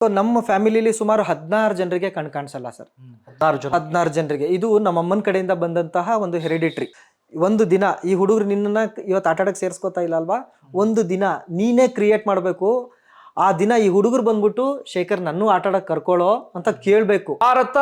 So ನಮ್ಮ ಫ್ಯಾಮಿಲಿಲಿ ಸುಮಾರು ಹದಿನಾರು ಜನರಿಗೆ ಕಣ್ ಕಾಣಿಸಲ್ಲ ಸರ್ ಹದಿನಾರು ಜನ. ಹದಿನಾರು ಜನರಿಗೆ. ಇದು ನಮ್ಮ ಅಮ್ಮನ ಕಡೆಯಿಂದ ಬಂದಂತಹ ಒಂದು ಹೆರಿಡಿಟ್ರಿ ಒಂದು ದಿನ ಈ ಹುಡುಗರು ನಿನ್ನನ್ನ ಇವತ್ತು ಆಟ ಆಡಕ್ಕೆ ಸೇರಿಸ್ಕೋತಾ ಇಲ್ಲ ಅಲ್ವಾ? ಒಂದು ದಿನ ನೀನೇ ಕ್ರಿಯೇಟ್ ಮಾಡಬೇಕು. ಆ ದಿನ ಈ ಹುಡುಗರು ಬಂದ್ಬಿಟ್ಟು ಶೇಖರ್ ನನ್ನೂ ಆಟ ಆಡಕ್ಕೆ ಕರ್ಕೊಳ್ಳೋ ಅಂತ ಕೇಳಬೇಕು. ಭಾರತ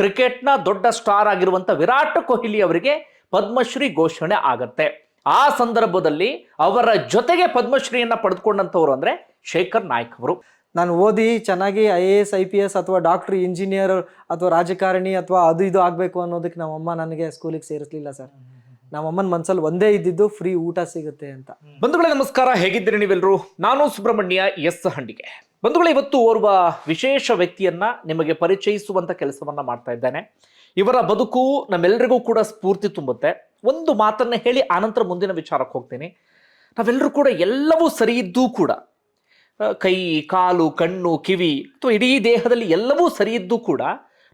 ಕ್ರಿಕೆಟ್ನ ದೊಡ್ಡ ಸ್ಟಾರ್ ಆಗಿರುವಂತ ವಿರಾಟ್ ಕೊಹ್ಲಿ ಅವರಿಗೆ ಪದ್ಮಶ್ರೀ ಘೋಷಣೆ ಆಗತ್ತೆ. ಆ ಸಂದರ್ಭದಲ್ಲಿ ಅವರ ಜೊತೆಗೆ ಪದ್ಮಶ್ರೀಯನ್ನ ಪಡೆದುಕೊಂಡಂಥವ್ರು ಅಂದ್ರೆ ಶೇಖರ್ ನಾಯ್ಕ್ ಅವರು. ನಾನು ಓದಿ ಚೆನ್ನಾಗಿ I A S I P S ಅಥವಾ ಡಾಕ್ಟ್ರ್ ಇಂಜಿನಿಯರ್ ಅಥವಾ ರಾಜಕಾರಣಿ ಅಥವಾ ಅದು ಇದು ಆಗಬೇಕು ಅನ್ನೋದಕ್ಕೆ ನಮ್ಮಮ್ಮ ನನಗೆ ಸ್ಕೂಲಿಗೆ ಸೇರಿಸಲಿಲ್ಲ ಸರ್ ನಮ್ಮಮ್ಮನ ಮನ್ಸಲ್ಲಿ ಒಂದೇ ಇದ್ದಿದ್ದು ಫ್ರೀ ಊಟ ಸಿಗುತ್ತೆ ಅಂತ. ಬಂಧುಗಳೇ ನಮಸ್ಕಾರ, ಹೇಗಿದ್ದೀರಿ ನೀವೆಲ್ಲರೂ ನಾನು ಸುಬ್ರಹ್ಮಣ್ಯ ಎಸ್ ಹಂಡಿಗೆ. ಬಂಧುಗಳೇ, ಇವತ್ತು ಓರ್ವ ವಿಶೇಷ ವ್ಯಕ್ತಿಯನ್ನ ನಿಮಗೆ ಪರಿಚಯಿಸುವಂತ ಕೆಲಸವನ್ನ ಮಾಡ್ತಾ ಇದ್ದೇನೆ. ಇವರ ಬದುಕು ನಮ್ಮೆಲ್ಲರಿಗೂ ಕೂಡ ಸ್ಫೂರ್ತಿ ತುಂಬುತ್ತೆ. ಒಂದು ಮಾತನ್ನ ಹೇಳಿ ಆನಂತರ ಮುಂದಿನ ವಿಚಾರಕ್ಕೆ ಹೋಗ್ತೀನಿ. ನಾವೆಲ್ಲರೂ ಕೂಡ ಎಲ್ಲವೂ ಸರಿ ಇದ್ದೂ ಕೂಡ ಕೈ, ಕಾಲು, ಕಣ್ಣು, ಕಿವಿ ಅಥವಾ ಇಡೀ ದೇಹದಲ್ಲಿ ಎಲ್ಲವೂ ಸರಿ ಕೂಡ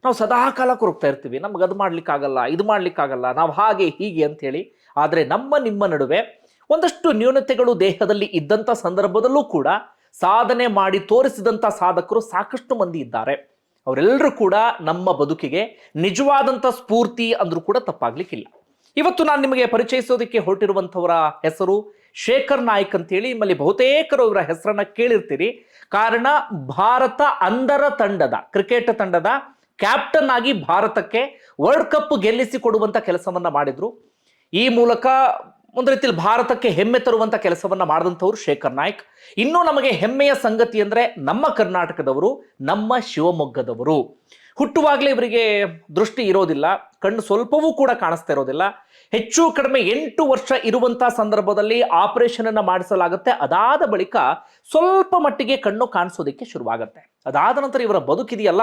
ನಾವು ಸದಾ ಕಾಲ ಕೊರಗ್ತಾ ಇರ್ತೀವಿ. ನಮ್ಗೆ ಅದು ಮಾಡ್ಲಿಕ್ಕಾಗಲ್ಲ, ಇದು ಮಾಡ್ಲಿಕ್ಕಾಗಲ್ಲ, ನಾವು ಹಾಗೆ, ಹೀಗೆ ಅಂಥೇಳಿ ಆದರೆ ನಮ್ಮ, ನಿಮ್ಮ ನಡುವೆ ಒಂದಷ್ಟು ನ್ಯೂನತೆಗಳು ದೇಹದಲ್ಲಿ ಇದ್ದಂಥ ಸಂದರ್ಭದಲ್ಲೂ ಕೂಡ ಸಾಧನೆ ಮಾಡಿ ತೋರಿಸಿದಂಥ ಸಾಧಕರು ಸಾಕಷ್ಟು ಮಂದಿ ಇದ್ದಾರೆ. ಅವರೆಲ್ಲರೂ ಕೂಡ ನಮ್ಮ ಬದುಕಿಗೆ ನಿಜವಾದಂಥ ಸ್ಫೂರ್ತಿ ಅಂದರೂ ಕೂಡ ತಪ್ಪಾಗಲಿಕ್ಕಿಲ್ಲ. ಇವತ್ತು ನಾನು ನಿಮಗೆ ಪರಿಚಯಿಸೋದಕ್ಕೆ ಹೊರಟಿರುವಂಥವರ ಹೆಸರು ಶೇಖರ್ ನಾಯ್ಕ್ ಅಂತೇಳಿ ನಿಮ್ಮಲ್ಲಿ ಬಹುತೇಕರು ಇವರ ಹೆಸರನ್ನ ಕೇಳಿರ್ತೀರಿ. ಕಾರಣ ಭಾರತ ಅಂಧರ ತಂಡದ, ಕ್ರಿಕೆಟ್ ತಂಡದ ಕ್ಯಾಪ್ಟನ್ ಆಗಿ ಭಾರತಕ್ಕೆ ವರ್ಲ್ಡ್ ಕಪ್ ಗೆಲ್ಲಿಸಿ ಕೊಡುವಂತ ಕೆಲಸವನ್ನ ಮಾಡಿದ್ರು. ಈ ಮೂಲಕ ಒಂದು ರೀತಿಯಲ್ಲಿ ಭಾರತಕ್ಕೆ ಹೆಮ್ಮೆ ತರುವಂತ ಕೆಲಸವನ್ನ ಮಾಡಿದಂಥವ್ರು ಶೇಖರ್ ನಾಯ್ಕ್. ಇನ್ನೂ ನಮಗೆ ಹೆಮ್ಮೆಯ ಸಂಗತಿ ಅಂದ್ರೆ ನಮ್ಮ ಕರ್ನಾಟಕದವರು, ನಮ್ಮ ಶಿವಮೊಗ್ಗದವರು. ಹುಟ್ಟುವಾಗಲೇ ಇವರಿಗೆ ದೃಷ್ಟಿ ಇರೋದಿಲ್ಲ, ಕಣ್ಣು ಸ್ವಲ್ಪವೂ ಕೂಡ ಕಾಣಿಸ್ತಾ ಇರೋದಿಲ್ಲ. ಹೆಚ್ಚು ಕಡಿಮೆ ಎಂಟು ವರ್ಷ ಇರುವಂತಹ ಸಂದರ್ಭದಲ್ಲಿ ಆಪರೇಷನ್ ಅನ್ನ ಮಾಡಿಸಲಾಗುತ್ತೆ. ಅದಾದ ಬಳಿಕ ಸ್ವಲ್ಪ ಮಟ್ಟಿಗೆ ಕಣ್ಣು ಕಾಣಿಸೋದಕ್ಕೆ ಶುರುವಾಗುತ್ತೆ. ಅದಾದ ನಂತರ ಇವರ ಬದುಕಿದೆಯಲ್ಲ,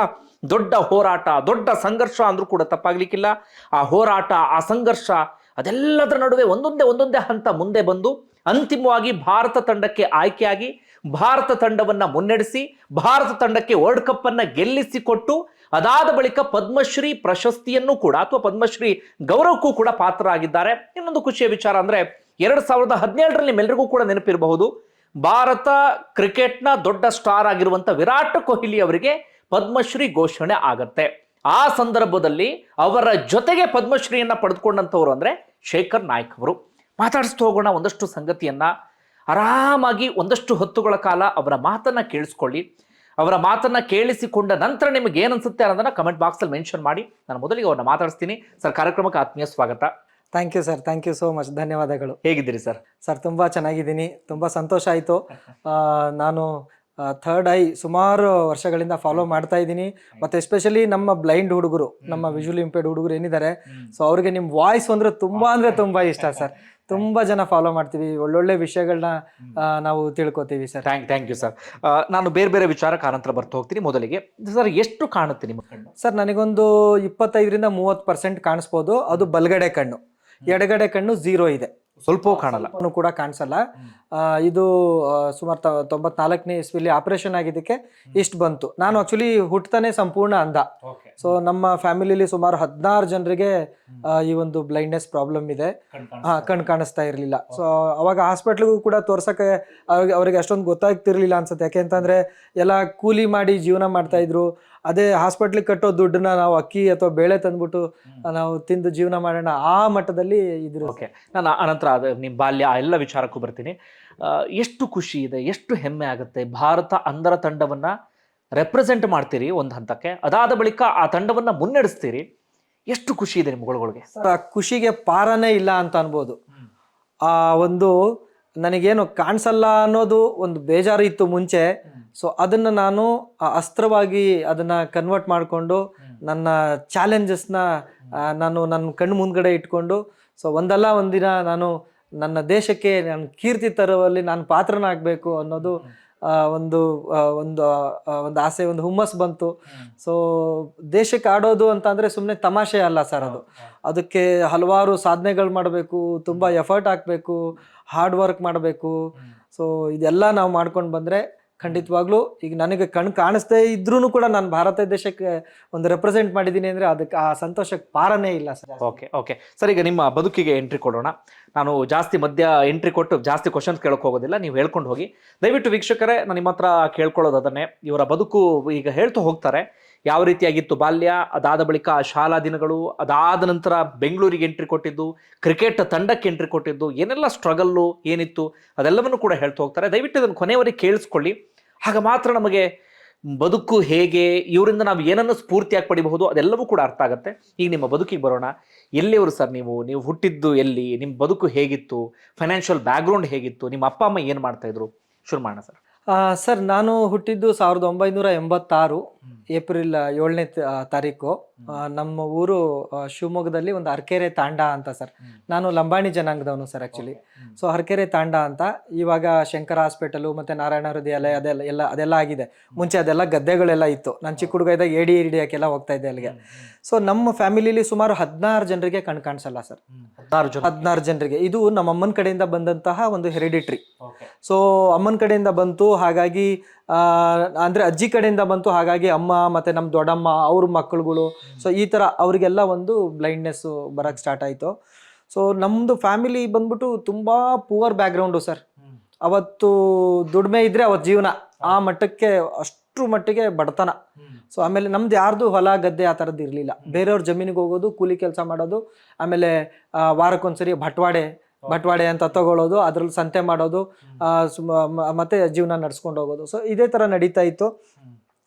ದೊಡ್ಡ ಹೋರಾಟ, ದೊಡ್ಡ ಸಂಘರ್ಷ ಅಂದ್ರೂ ಕೂಡ ತಪ್ಪಾಗ್ಲಿಕ್ಕಿಲ್ಲ. ಆ ಹೋರಾಟ, ಆ ಸಂಘರ್ಷ ಅದೆಲ್ಲದರ ನಡುವೆ ಒಂದೊಂದೇ ಒಂದೊಂದೇ ಹಂತ ಮುಂದೆ ಬಂದು ಅಂತಿಮವಾಗಿ ಭಾರತ ತಂಡಕ್ಕೆ ಆಯ್ಕೆಯಾಗಿ ಭಾರತ ತಂಡವನ್ನು ಮುನ್ನಡೆಸಿ, ಭಾರತ ತಂಡಕ್ಕೆ ವರ್ಲ್ಡ್ ಕಪ್ ಅನ್ನ ಗೆಲ್ಲಿಸಿಕೊಟ್ಟು, ಅದಾದ ಬಳಿಕ ಪದ್ಮಶ್ರೀ ಪ್ರಶಸ್ತಿಯನ್ನು ಕೂಡ ಅಥವಾ ಪದ್ಮಶ್ರೀ ಗೌರವಕ್ಕೂ ಕೂಡ ಪಾತ್ರರಾಗಿದ್ದಾರೆ. ಇನ್ನೊಂದು ಖುಷಿಯ ವಿಚಾರ ಅಂದ್ರೆ ಎರಡು ಸಾವಿರದ ಹದಿನೇಳರಲ್ಲಿ ನಿಮ್ಮೆಲ್ಲರಿಗೂ ಕೂಡ ನೆನಪಿರಬಹುದು. ಭಾರತ ಕ್ರಿಕೆಟ್ನ ದೊಡ್ಡ ಸ್ಟಾರ್ ಆಗಿರುವಂತ ವಿರಾಟ್ ಕೊಹ್ಲಿ ಅವರಿಗೆ ಪದ್ಮಶ್ರೀ ಘೋಷಣೆ ಆಗತ್ತೆ. ಆ ಸಂದರ್ಭದಲ್ಲಿ ಅವರ ಜೊತೆಗೆ ಪದ್ಮಶ್ರೀಯನ್ನ ಪಡೆದುಕೊಂಡಂಥವ್ರು ಅಂದರೆ ಶೇಖರ್ ನಾಯ್ಕ್ ಅವರು. ಮಾತಾಡಿಸ್ತಾ ಹೋಗೋಣ ಒಂದಷ್ಟು ಸಂಗತಿಯನ್ನ. ಆರಾಮಾಗಿ ಒಂದಷ್ಟು ಹೊತ್ತುಗಳ ಕಾಲ ಅವರ ಮಾತನ್ನ ಕೇಳಿಸ್ಕೊಳ್ಳಿ. ಅವರ ಮಾತನ್ನ ಕೇಳಿಸಿಕೊಂಡ ನಂತರ ನಿಮಗೆ ಏನ್ ಅನ್ಸುತ್ತೆ ಅನ್ನೋದನ್ನ ಕಮೆಂಟ್ ಬಾಕ್ಸ್ ಅಲ್ಲಿ ಮೆನ್ಷನ್ ಮಾಡಿ. ನಾನು ಮೊದಲಿಗೆ ಅವ್ರನ್ನ ಮಾತಾಡಿಸ್ತೀನಿ. ಸರ್ ಕಾರ್ಯಕ್ರಮಕ್ಕೆ ಆತ್ಮೀಯ ಸ್ವಾಗತ. Thank you sir thank you so much ಧನ್ಯವಾದಗಳು. ಹೇಗಿದ್ದೀರಿ ಸರ್ ಸರ್ ತುಂಬ ಚೆನ್ನಾಗಿದ್ದೀನಿ. ತುಂಬ ಸಂತೋಷ ಆಯಿತು. ನಾನು ಥರ್ಡ್ ಐ ಸುಮಾರು ವರ್ಷಗಳಿಂದ ಫಾಲೋ ಮಾಡ್ತಾ ಇದ್ದೀನಿ. ಮತ್ತು ಎಸ್ಪೆಷಲಿ ನಮ್ಮ ಬ್ಲೈಂಡ್ ಹುಡುಗರು ನಮ್ಮ ವಿಜುವಲ್ ಇಂಪೇರ್ಡ್ ಹುಡುಗರು ಏನಿದ್ದಾರೆ ಸೊ ಅವ್ರಿಗೆ ನಿಮ್ಮ ವಾಯ್ಸ್ ಅಂದರೆ ತುಂಬ ಅಂದರೆ ತುಂಬ ಇಷ್ಟ ಸರ್ ತುಂಬ ಜನ ಫಾಲೋ ಮಾಡ್ತೀವಿ. ಒಳ್ಳೊಳ್ಳೆ ವಿಷಯಗಳನ್ನ ನಾವು ತಿಳ್ಕೊತೀವಿ sir thank thank you sir ನಾನು ಬೇರೆ ಬೇರೆ ವಿಚಾರ ಆನಂತರ ಬರ್ತಾ ಹೋಗ್ತೀನಿ ಮೊದಲಿಗೆ. ಸರ್ ಎಷ್ಟು ಕಾಣುತ್ತೆ ನಿಮ್ಮ ಕಣ್ಣು? ಸರ್ ನನಗೊಂದು ಇಪ್ಪತ್ತೈದರಿಂದ ಮೂವತ್ತು ಪರ್ಸೆಂಟ್ ಕಾಣಿಸ್ಬೋದು. ಅದು ಬಲಗಡೆ ಕಣ್ಣು. ಎಡಗಡೆ ಕಣ್ಣು ಝೀರೋ ಇದೆ. ಸ್ವಲ್ಪವೂ ಕಾಣಲ್ಲ. ಕೂಡ ಕಾಣಿಸಲ್ಲ. ಇದು ಸುಮಾರು ತೊಂಬತ್ನಾಲ್ಕನೇ ಇಸ್ವಿಲಿ ಆಪರೇಷನ್ ಆಗಿದ್ದಕ್ಕೆ ಇಷ್ಟು ಬಂತು. ನಾನು ಆಕ್ಚುಲಿ ಹುಟ್ಟತಾನೆ ಸಂಪೂರ್ಣ ಅಂದ ಸೊ ನಮ್ಮ ಫ್ಯಾಮಿಲಿಲಿ ಸುಮಾರು ಹದಿನಾರು ಜನರಿಗೆ ಈ ಒಂದು ಬ್ಲೈಂಡ್ನೆಸ್ ಪ್ರಾಬ್ಲಮ್ ಇದೆ. ಹಾ ಕಣ್ ಕಾಣಿಸ್ತಾ ಇರಲಿಲ್ಲ. ಸೊ ಅವಾಗ ಹಾಸ್ಪಿಟ್ಲಿಗೂ ಕೂಡ ತೋರ್ಸಕ್ಕೆ ಅವ್ರಿಗೆ ಅವ್ರಿಗೆ ಅಷ್ಟೊಂದು ಗೊತ್ತಾಗ್ತಿರ್ಲಿಲ್ಲ ಅನ್ಸುತ್ತೆ. ಯಾಕೆ ಅಂತಂದ್ರೆ ಎಲ್ಲ ಕೂಲಿ ಮಾಡಿ ಜೀವನ ಮಾಡ್ತಾ ಇದ್ರು. ಅದೇ ಹಾಸ್ಪಿಟ್ಲಿಗೆ ಕಟ್ಟೋ ದುಡ್ಡನ್ನ ನಾವು ಅಕ್ಕಿ ಅಥವಾ ಬೇಳೆ ತಂದ್ಬಿಟ್ಟು ನಾವು ತಿಂದು ಜೀವನ ಮಾಡೋಣ ಆ ಮಟ್ಟದಲ್ಲಿ ಇದ್ರು ಓಕೆ ನಾನು ಅನಂತರ ಅದು ನಿಮ್ಮ ಬಾಲ್ಯ ಆ ಎಲ್ಲ ವಿಚಾರಕ್ಕೂ ಬರ್ತೀನಿ. ಎಷ್ಟು ಖುಷಿ ಇದೆ ಎಷ್ಟು ಹೆಮ್ಮೆ ಆಗುತ್ತೆ ಭಾರತ ಅಂಧರ ತಂಡವನ್ನ ರೆಪ್ರೆಸೆಂಟ್ ಮಾಡ್ತೀರಿ ಒಂದು ಹಂತಕ್ಕೆ ಅದಾದ ಬಳಿಕ ಆ ತಂಡವನ್ನ ಮುನ್ನಡೆಸ್ತೀರಿ ಎಷ್ಟು ಖುಷಿ ಇದೆ ಸರ್ ಆ ಖುಷಿಗೆ ಪಾರನೇ ಇಲ್ಲ ಅಂತ ಅನ್ಬೋದು. ಆ ಒಂದು ನನಗೇನು ಕಾಣಿಸಲ್ಲ ಅನ್ನೋದು ಒಂದು ಬೇಜಾರು ಇತ್ತು ಮುಂಚೆ. ಸೊ ಅದನ್ನ ನಾನು ಅಸ್ತ್ರವಾಗಿ ಅದನ್ನ ಕನ್ವರ್ಟ್ ಮಾಡಿಕೊಂಡು ನನ್ನ ಚಾಲೆಂಜಸ್ನ ನಾನು ನನ್ನ ಕಣ್ಣು ಮುಂದ್ಗಡೆ ಇಟ್ಕೊಂಡು ಸೊ ಒಂದಲ್ಲ ಒಂದಿನ ನಾನು ನನ್ನ ದೇಶಕ್ಕೆ ನಾನು ಕೀರ್ತಿ ತರುವಲ್ಲಿ ನಾನು ಪಾತ್ರನಾಗಬೇಕು ಅನ್ನೋದು ಒಂದು ಒಂದು ಒಂದು ಆಸೆ ಒಂದು ಹುಮ್ಮಸ್ ಬಂತು. ಸೊ ದೇಶಕ್ಕೆ ಆಡೋದು ಅಂತ ಅಂದ್ರೆ ಸುಮ್ಮನೆ ತಮಾಷೆ ಅಲ್ಲ ಸರ್ ಅದು. ಅದಕ್ಕೆ ಹಲವಾರು ಸಾಧನೆಗಳು ಮಾಡಬೇಕು ತುಂಬ ಎಫರ್ಟ್ ಹಾಕಬೇಕು ಹಾರ್ಡ್ ವರ್ಕ್ ಮಾಡಬೇಕು. ಸೊ ಇದೆಲ್ಲ ನಾವು ಮಾಡ್ಕೊಂಡು ಬಂದರೆ ಖಂಡಿತವಾಗ್ಲೂ ಈಗ ನನಗೆ ಕಣ್ ಕಾಣಿಸ್ತೇ ಇದ್ರೂ ಕೂಡ ನಾನು ಭಾರತ ದೇಶಕ್ಕೆ ಒಂದು ರೆಪ್ರೆಸೆಂಟ್ ಮಾಡಿದ್ದೀನಿ ಅಂದರೆ ಅದಕ್ಕೆ ಆ ಸಂತೋಷಕ್ಕೆ ಪಾರನೇ ಇಲ್ಲ ಸರ್. ಓಕೆ ಓಕೆ ಸರ್, ಈಗ ನಿಮ್ಮ ಬದುಕಿಗೆ ಎಂಟ್ರಿ ಕೊಡೋಣ. ನಾನು ಜಾಸ್ತಿ ಮಧ್ಯ ಎಂಟ್ರಿ ಕೊಟ್ಟು ಜಾಸ್ತಿ ಕ್ವಶನ್ಸ್ ಕೇಳೋಕೆ ಹೋಗೋದಿಲ್ಲ, ನೀವು ಹೇಳ್ಕೊಂಡು ಹೋಗಿ. ದಯವಿಟ್ಟು ವೀಕ್ಷಕರೇ, ನಾನು ನಿಮ್ಮ ಹತ್ರ ಕೇಳ್ಕೊಳ್ಳೋದು ಅದನ್ನೇ. ಇವರ ಬದುಕು ಈಗ ಹೇಳ್ತಾ ಹೋಗ್ತಾರೆ. ಯಾವ ರೀತಿಯಾಗಿತ್ತು ಬಾಲ್ಯ, ಅದಾದ ಬಳಿಕ ಶಾಲಾ ದಿನಗಳು, ಅದಾದ ನಂತರ ಬೆಂಗಳೂರಿಗೆ ಎಂಟ್ರಿ ಕೊಟ್ಟಿದ್ದು ಕ್ರಿಕೆಟ್ ತಂಡಕ್ಕೆ ಎಂಟ್ರಿ ಕೊಟ್ಟಿದ್ದು, ಏನೆಲ್ಲ ಸ್ಟ್ರಗಲ್ಲು ಏನಿತ್ತು ಅದೆಲ್ಲವನ್ನು ಕೂಡ ಹೇಳ್ತಾ ಹೋಗ್ತಾರೆ. ದಯವಿಟ್ಟು ಅದನ್ನು ಕೊನೆಯವರೆಗೆ ಕೇಳಿಸ್ಕೊಳ್ಳಿ. ಆಗ ಮಾತ್ರ ನಮಗೆ ಬದುಕು ಹೇಗೆ, ಇವರಿಂದ ನಾವು ಏನನ್ನು ಸ್ಫೂರ್ತಿಯಾಗಿ ಪಡಿಬಹುದು, ಅದೆಲ್ಲವೂ ಕೂಡ ಅರ್ಥ ಆಗುತ್ತೆ. ಈಗ ನಿಮ್ಮ ಬದುಕಿಗೆ ಬರೋಣ. ಎಲ್ಲಿಯವರು ಸರ್ ನೀವು? ನೀವು ಹುಟ್ಟಿದ್ದು ಎಲ್ಲಿ? ನಿಮ್ಮ ಬದುಕು ಹೇಗಿತ್ತು? ಫೈನಾನ್ಷಿಯಲ್ ಬ್ಯಾಕ್ಗ್ರೌಂಡ್ ಹೇಗಿತ್ತು? ನಿಮ್ಮ ಅಪ್ಪ, ಅಮ್ಮ ಏನು ಮಾಡ್ತಾಯಿದ್ರು ಶುರು ಮಾಡೋಣ ಸರ್. ಸರ್ ನಾನು ಹುಟ್ಟಿದ್ದು ಸಾವಿರದ ಒಂಬೈನೂರ ಎಂಬತ್ತಾರು ಏಪ್ರಿಲ್ ಏಳನೇ ತಾರೀಕು. ನಮ್ಮ ಊರು ಶಿವಮೊಗ್ಗದಲ್ಲಿ ಒಂದು ಅರ್ಕೆರೆ ತಾಂಡ ಅಂತ ಸರ್. ನಾನು ಲಂಬಾಣಿ ಜನಾಂಗದವನು ಸರ್ ಆ್ಯಕ್ಚುಲಿ ಸೊ ಹರ್ಕೆರೆ ತಾಂಡ ಅಂತ ಇವಾಗ ಶಂಕರ ಹಾಸ್ಪಿಟಲು ಮತ್ತು ನಾರಾಯಣ ಹೃದಯಾಲಯ ಅದೆಲ್ಲ ಎಲ್ಲ ಅದೆಲ್ಲ ಆಗಿದೆ. ಮುಂಚೆ ಅದೆಲ್ಲ ಗದ್ದೆಗಳೆಲ್ಲ ಇತ್ತು. ನಾನು ಚಿಕ್ಕ ಹುಡುಗ ಇದ್ದಾಗ ಏಡಿ ಹಿಡಿಯೋಕ್ಕೆಲ್ಲ ಹೋಗ್ತಾ ಇದ್ದೆ ಅಲ್ಲಿಗೆ. ಸೊ ನಮ್ಮ ಫ್ಯಾಮಿಲಿಲಿ ಸುಮಾರು ಹದಿನಾರು ಜನರಿಗೆ ಕಣ್ ಕಾಣಿಸಲ್ಲ ಸರ್. ಹದಿನಾರು ಜನರಿಗೆ. ಇದು ನಮ್ಮ ಅಮ್ಮನ ಕಡೆಯಿಂದ ಬಂದಂತಹ ಒಂದು ಹೆರಿಡಿಟ್ರಿ. ಸೊ ಅಮ್ಮನ ಕಡೆಯಿಂದ ಬಂತು ಹಾಗಾಗಿ ಅಂದರೆ ಅಜ್ಜಿ ಕಡೆಯಿಂದ ಬಂತು, ಹಾಗಾಗಿ ಅಮ್ಮ ಮತ್ತು ನಮ್ಮ ದೊಡ್ಡಮ್ಮ, ಅವ್ರ ಮಕ್ಕಳುಗಳು ಸೊ ಈ ಥರ ಅವರಿಗೆಲ್ಲ ಒಂದು ಬ್ಲೈಂಡ್ನೆಸ್ಸು ಬರೋಕ್ಕೆ ಸ್ಟಾರ್ಟ್ ಆಯಿತು. ಸೊ ನಮ್ಮದು ಫ್ಯಾಮಿಲಿ ಬಂದ್ಬಿಟ್ಟು ತುಂಬ ಪುವರ್ ಬ್ಯಾಕ್ಗ್ರೌಂಡು ಸರ್. ಅವತ್ತು ದುಡಿಮೆ ಇದ್ರೆ ಅವತ್ತು ಜೀವನ. ಆ ಮಟ್ಟಕ್ಕೆ ಅಷ್ಟು ಮಟ್ಟಿಗೆ ಬಡತನ. ಸೊ ಆಮೇಲೆ ನಮ್ದು ಯಾರ್ದು ಹೊಲ, ಗದ್ದೆ ಆ ಥರದ್ದು ಇರಲಿಲ್ಲ. ಬೇರೆಯವ್ರ ಜಮೀನಿಗೆ ಹೋಗೋದು, ಕೂಲಿ ಕೆಲಸ ಮಾಡೋದು, ಆಮೇಲೆ ವಾರಕ್ಕೊಂದ್ಸರಿ ಭಟ್ವಾಡೆ ಭಟ್ವಾಡೆ ಅಂತ ತಗೊಳ್ಳೋದು ಅದ್ರಲ್ಲಿ ಸಂತೆ ಮಾಡೋದು ಮತ್ತೆ ಜೀವನ ನಡ್ಸ್ಕೊಂಡು ಹೋಗೋದು. ಸೊ ಇದೇ ಥರ ನಡೀತಾ ಇತ್ತು.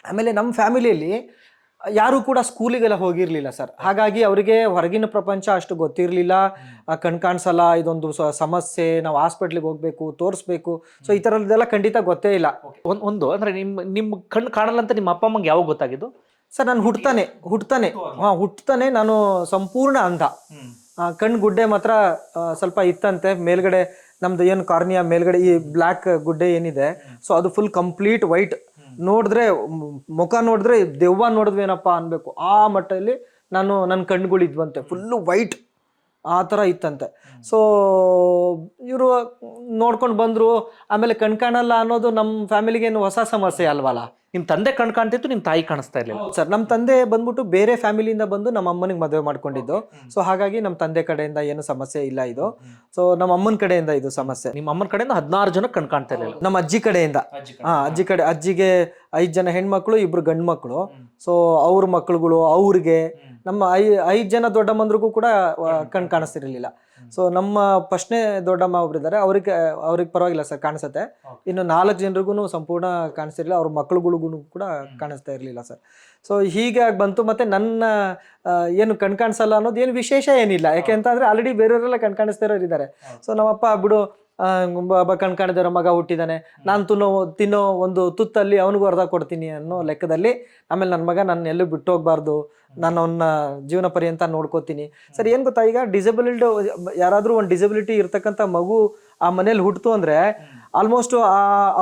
ಆಮೇಲೆ ನಮ್ಮ ಫ್ಯಾಮಿಲಿಯಲ್ಲಿ ಯಾರು ಕೂಡ ಸ್ಕೂಲಿಗೆಲ್ಲ ಹೋಗಿರ್ಲಿಲ್ಲ ಸರ್. ಹಾಗಾಗಿ ಅವರಿಗೆ ಹೊರಗಿನ ಪ್ರಪಂಚ ಅಷ್ಟು ಗೊತ್ತಿರಲಿಲ್ಲ. ಕಣ್ ಕಾಣಿಸಲ್ಲ ಇದೊಂದು ಸಮಸ್ಯೆ ನಾವು ಹಾಸ್ಪಿಟ್ಲಿಗೆ ಹೋಗ್ಬೇಕು ತೋರಿಸ್ಬೇಕು. ಸೊ ಈ ಥರದ್ದೆಲ್ಲ ಖಂಡಿತ ಗೊತ್ತೇ ಇಲ್ಲ. ಒಂದು ಒಂದು ಅಂದ್ರೆ ನಿಮ್ಮ ನಿಮ್ಮ ಕಣ್ಣು ಕಾಣಲ್ಲ ಅಂತ ನಿಮ್ಮ ಅಪ್ಪ ಅಮ್ಮಂಗೆ ಯಾವಾಗ ಗೊತ್ತಾಗಿದ್ದು? ಸರ್ ನಾನು ಹುಟ್ತಾನೆ ಹುಟ್ತಾನೆ. ಹಾ ಹುಟ್ತಾನೆ ನಾನು ಸಂಪೂರ್ಣ ಅಂಧ. ಆ, ಕಣ್ ಗುಡ್ಡೆ ಮಾತ್ರ ಸ್ವಲ್ಪ ಇತ್ತಂತೆ. ಮೇಲ್ಗಡೆ ನಮ್ದು ಏನು ಕಾರ್ನಿಯಾ ಮೇಲ್ಗಡೆ ಈ ಬ್ಲ್ಯಾಕ್ ಗುಡ್ಡೆ ಏನಿದೆ ಸೊ ಅದು ಫುಲ್ ಕಂಪ್ಲೀಟ್ ವೈಟ್ ನೋಡಿದ್ರೆ ಮುಖ ನೋಡಿದ್ರೆ ದೆವ್ವ ನೋಡಿದ್ವೇನಪ್ಪ ಅನ್ಬೇಕು. ಆ ಮಟ್ಟದಲ್ಲಿ ನಾನು ನನ್ನ ಕಣ್ಗಳಿದ್ವಂತೆ ಫುಲ್ಲು ವೈಟ್ ಆ ಥರ ಇತ್ತಂತೆ. ಸೊ ಇವರು ನೋಡ್ಕೊಂಡು ಬಂದರು ಆಮೇಲೆ ಕಣ್ಕಾಣಲ್ಲ ಅನ್ನೋದು ನಮ್ಮ ಫ್ಯಾಮಿಲಿಗೆ ಏನು ಹೊಸ ಸಮಸ್ಯೆ ಅಲ್ವಲ್ಲ? ನಿಮ್ಮ ತಂದೆ ಕಣ್ಕಾಣ್ತಿತ್ತು ನಿಮ್ಮ ತಾಯಿ ಕಾಣಿಸ್ತಾ ಇರಲಿಲ್ಲ. ಸರ್ ನಮ್ಮ ತಂದೆ ಬಂದ್ಬಿಟ್ಟು ಬೇರೆ ಫ್ಯಾಮಿಲಿಯಿಂದ ಬಂದು ನಮ್ಮ ಅಮ್ಮನಿಗೆ ಮದುವೆ ಮಾಡ್ಕೊಂಡಿದ್ದು. ಸೊ ಹಾಗಾಗಿ ನಮ್ಮ ತಂದೆ ಕಡೆಯಿಂದ ಏನು ಸಮಸ್ಯೆ ಇಲ್ಲ ಇದು. ಸೊ ನಮ್ಮ ಅಮ್ಮನ ಕಡೆಯಿಂದ ಇದು ಸಮಸ್ಯೆ. ನಿಮ್ಮ ಅಮ್ಮನ ಕಡೆಯಿಂದ ಹದಿನಾರು ಜನ ಕಣ್ಕಾಣ್ತಾ ಇರಲಿಲ್ಲ. ನಮ್ಮ ಅಜ್ಜಿ ಕಡೆಯಿಂದ. ಹಾಂ ಅಜ್ಜಿ ಕಡೆ ಅಜ್ಜಿಗೆ ಐದು ಜನ ಹೆಣ್ಮಕ್ಳು ಇಬ್ರು ಗಂಡು ಮಕ್ಕಳು ಸೊ ಅವ್ರ ಮಕ್ಕಳುಗಳು ಅವ್ರಿಗೆ ನಮ್ಮ ಐ ಐದು ಜನ ದೊಡ್ಡಮ್ಮಂದ್ರಿಗೂ ಕೂಡ ಕಣ್ ಕಾಣಿಸ್ತಿರ್ಲಿಲ್ಲ. ಸೊ ನಮ್ಮ ಫಸ್ಟ್ನೇ ದೊಡ್ಡಮ್ಮ ಒಬ್ಬರಿದ್ದಾರೆ ಅವ್ರಿಗೆ ಅವ್ರಿಗೆ ಪರವಾಗಿಲ್ಲ ಸರ್ ಕಾಣಿಸುತ್ತೆ. ಇನ್ನು ನಾಲ್ಕು ಜನರಿಗೂ ಸಂಪೂರ್ಣ ಕಾಣಿಸ್ತಿರ್ಲಿಲ್ಲ ಅವ್ರ ಮಕ್ಳುಗಳಿಗೂ ಕೂಡ ಕಾಣಿಸ್ತಾ ಇರಲಿಲ್ಲ ಸರ್. ಸೊ ಹೀಗೆ ಬಂತು ಮತ್ತೆ ನನ್ನ ಏನು ಕಣ್ ಕಾಣಿಸಲ್ಲ ಅನ್ನೋದು ಏನು ವಿಶೇಷ ಏನಿಲ್ಲ. ಯಾಕೆ ಅಂತಂದ್ರೆ ಆಲ್ರೆಡಿ ಬೇರೆಯವರೆಲ್ಲ ಕಣ್ ಕಾಣಿಸ್ತಾ ಇರೋರು ಇದ್ದಾರೆ ಸೊ ನಮ್ಮಪ್ಪ ಬಿಡು ಆ, ಒಬ್ಬ ಒಬ್ಬ ಕಣ್ ಕಾಣದಿರೋ ಮಗ ಹುಟ್ಟಿದಾನೆ. ನಾನು ತಿನ್ನೋ ತಿನ್ನೋ ಒಂದು ತುತ್ತಲ್ಲಿ ಅವನಿಗೂ ಅರ್ಧ ಕೊಡ್ತೀನಿ ಅನ್ನೋ ಲೆಕ್ಕದಲ್ಲಿ ಆಮೇಲೆ ನನ್ನ ಮಗ ನನ್ನ ಎಲ್ಲೂ ಬಿಟ್ಟು ಹೋಗ್ಬಾರ್ದು. ನಾನು ಅವನ್ನ ಜೀವನ ಪರ್ಯಂತ ನೋಡ್ಕೋತೀನಿ. ಸರ್ ಏನು ಗೊತ್ತಾ? ಈಗ ಡಿಸಬಿಲಿಟಿ ಯಾರಾದರೂ ಒಂದು ಡಿಸಬಿಲಿಟಿ ಇರ್ತಕ್ಕಂಥ ಮಗು ಆ ಮನೇಲಿ ಹುಟ್ಟಿತು ಅಂದರೆ ಆಲ್ಮೋಸ್ಟ್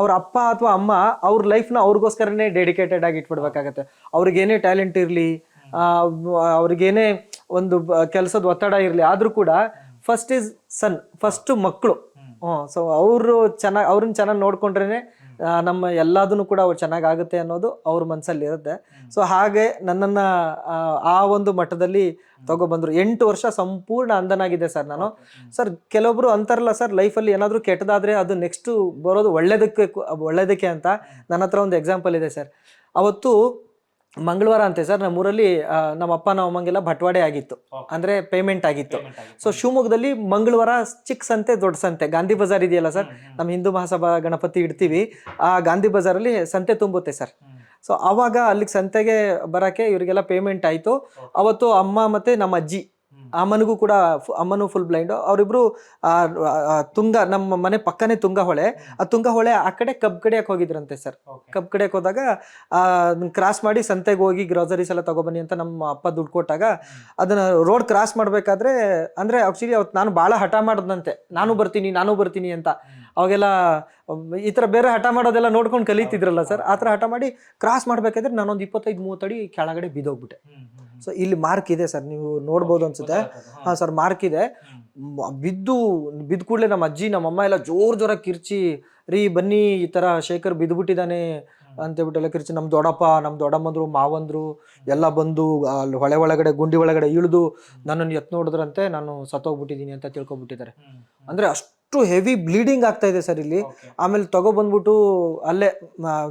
ಅವ್ರ ಅಪ್ಪ ಅಥವಾ ಅಮ್ಮ ಅವ್ರ ಲೈಫ್ನ ಅವ್ರಿಗೋಸ್ಕರನೇ ಡೆಡಿಕೇಟೆಡ್ ಆಗಿ ಇಟ್ಬಿಡ್ಬೇಕಾಗತ್ತೆ. ಅವ್ರಿಗೇನೇ ಟ್ಯಾಲೆಂಟ್ ಇರಲಿ ಅವ್ರಿಗೇನೇ ಒಂದು ಕೆಲಸದ ಒತ್ತಡ ಇರಲಿ ಆದರೂ ಕೂಡ ಫಸ್ಟ್ ಈಸ್ ಸನ್ ಫಸ್ಟ್ ಮಕ್ಕಳು. ಹ್ಞೂ ಸೊ ಅವರು ಚೆನ್ನಾಗಿ ಅವ್ರನ್ನ ಚೆನ್ನಾಗಿ ನೋಡ್ಕೊಂಡ್ರೆ ನಮ್ಮ ಎಲ್ಲದನ್ನು ಕೂಡ ಅವ್ರು ಚೆನ್ನಾಗಿ ಆಗುತ್ತೆ ಅನ್ನೋದು ಅವ್ರ ಮನಸ್ಸಲ್ಲಿ ಇರುತ್ತೆ ಸೊ ಹಾಗೆ ನನ್ನನ್ನು ಆ ಒಂದು ಮಟ್ಟದಲ್ಲಿ ತಗೊಬಂದ್ರು. ಎಂಟು ವರ್ಷ ಸಂಪೂರ್ಣ ಅಂದನಾಗಿದೆ ಸರ್ ನಾನು. ಸರ್ ಕೆಲವೊಬ್ರು ಅಂತಾರಲ್ಲ ಸರ್ ಲೈಫಲ್ಲಿ ಏನಾದರೂ ಕೆಟ್ಟದಾದ್ರೆ ಅದು ನೆಕ್ಸ್ಟ್ ಬರೋದು ಒಳ್ಳೇದಕ್ಕೆ ಒಳ್ಳೇದಕ್ಕೆ ಅಂತ. ನನ್ನ ಹತ್ರ ಒಂದು ಎಕ್ಸಾಂಪಲ್ ಇದೆ ಸರ್. ಅವತ್ತು ಮಂಗಳವಾರ ಅಂತೆ ಸರ್ ನಮ್ಮೂರಲ್ಲಿ ಊರಲ್ಲಿ ನಮ್ಮ ಅಪ್ಪ ನಮ್ಮ ಅಮ್ಮಂಗೆಲ್ಲ ಭಟ್ವಾಡೆ ಆಗಿತ್ತು. ಅಂದ್ರೆ ಪೇಮೆಂಟ್ ಆಗಿತ್ತು. ಸೊ ಶಿವಮೊಗ್ಗದಲ್ಲಿ ಮಂಗಳವಾರ ಚಿಕ್ಕ ಸಂತೆ ದೊಡ್ಡ ಸಂತೆ ಗಾಂಧಿ ಬಜಾರ್ ಇದೆಯಲ್ಲ ಸರ್? ನಮ್ಮ ಹಿಂದೂ ಮಹಾಸಭಾ ಗಣಪತಿ ಇಡ್ತೀವಿ. ಆ ಗಾಂಧಿ ಬಜಾರಲ್ಲಿ ಸಂತೆ ತುಂಬುತ್ತೆ ಸರ್. ಸೊ ಅವಾಗ ಅಲ್ಲಿಗೆ ಸಂತೆಗೆ ಬರಕ್ಕೆ ಇವರಿಗೆಲ್ಲ ಪೇಮೆಂಟ್ ಆಯಿತು. ಅವತ್ತು ಅಮ್ಮ ಮತ್ತೆ ನಮ್ಮ ಅಜ್ಜಿ. ಅಮ್ಮನಿಗೂ ಕೂಡ ಅಮ್ಮನೂ ಫುಲ್ ಬ್ಲೈಂಡು ಅವರಿಬ್ರು ತುಂಗ ನಮ್ಮ ಮನೆ ಪಕ್ಕನೇ ತುಂಗ ಹೊಳೆ ಆ ತುಂಗ ಹೊಳೆ ಆ ಕಡೆ ಕಬ್ ಕಡಿಯಕ್ಕೆ ಹೋಗಿದ್ರಂತೆ ಸರ್. ಕಬ್ ಕಡಿಯಕ್ಕೆ ಹೋದಾಗ ಕ್ರಾಸ್ ಮಾಡಿ ಸಂತೆಗೆ ಹೋಗಿ ಗ್ರೋಸರೀಸ್ ಎಲ್ಲ ತಗೊಬನ್ನಿ ಅಂತ ನಮ್ಮ ಅಪ್ಪ ದುಡ್ಡು ಕೊಟ್ಟಾಗ ಅದನ್ನ ರೋಡ್ ಕ್ರಾಸ್ ಮಾಡಬೇಕಾದ್ರೆ ಅಂದ್ರೆ ಆಕ್ಚುಲಿ ಅವತ್ತು ನಾನು ಭಾಳ ಹಠ ಮಾಡ್ದನಂತೆ. ನಾನು ಬರ್ತೀನಿ ನಾನು ಬರ್ತೀನಿ ಅಂತ. ಅವಾಗೆಲ್ಲ ಈ ಥರ ಬೇರೆ ಹಠ ಮಾಡೋದೆಲ್ಲ ನೋಡ್ಕೊಂಡು ಕಲಿತಿದ್ರಲ್ಲ ಸರ್. ಆ ಥರ ಹಠ ಮಾಡಿ ಕ್ರಾಸ್ ಮಾಡಬೇಕಾದ್ರೆ ನಾನೊಂದು ಇಪ್ಪತ್ತೈದು ಮೂವತ್ತು ಅಡಿ ಕೆಳಗಡೆ ಬಿದ್ದೋಗ್ಬಿಟ್ಟೆ. ಸೊ ಇಲ್ಲಿ ಮಾರ್ಕ್ ಇದೆ ಸರ್ ನೀವು ನೋಡ್ಬೋದು ಅನ್ಸುತ್ತೆ. ಹಾಂ. ಸರ್ ಮಾರ್ಕ್ ಇದೆ. ಬಿದ್ದು ಬಿದ್ದ ಕೂಡಲೇ ನಮ್ಮ ಅಜ್ಜಿ ನಮ್ಮಮ್ಮ ಎಲ್ಲ ಜೋರ್ ಜೋರ ಕಿರ್ಚಿ ರೀ ಬನ್ನಿ ಈ ಥರ ಶೇಖರ್ ಬಿದ್ದುಬಿಟ್ಟಿದ್ದಾನೆ ಅಂತೇಳ್ಬಿಟ್ಟು ಎಲ್ಲ ಕಿರ್ಚಿ ನಮ್ಮ ದೊಡ್ಡಪ್ಪ ನಮ್ಮ ದೊಡ್ಡಮ್ಮಂದ್ರು ಮಾವಂದ್ರು ಎಲ್ಲ ಬಂದು ಅಲ್ಲಿ ಹೊಳೆ ಒಳಗಡೆ ಗುಂಡಿ ಒಳಗಡೆ ಇಳಿದು ನನ್ನನ್ನು ಎತ್ ನೋಡಿದ್ರಂತೆ ನಾನು ಸತ್ತೋಗ್ಬಿಟ್ಟಿದ್ದೀನಿ ಅಂತ ತಿಳ್ಕೊಬಿಟ್ಟಿದ್ದಾರೆ ಅಂದ್ರೆ ಅಷ್ಟು ಹೆವಿ ಬ್ಲೀಡಿಂಗ್ ಆಗ್ತಾ ಇದೆ ಸರ್ ಇಲ್ಲಿ. ಆಮೇಲೆ ತಗೊಬಂದ್ಬಿಟ್ಟು ಅಲ್ಲೇ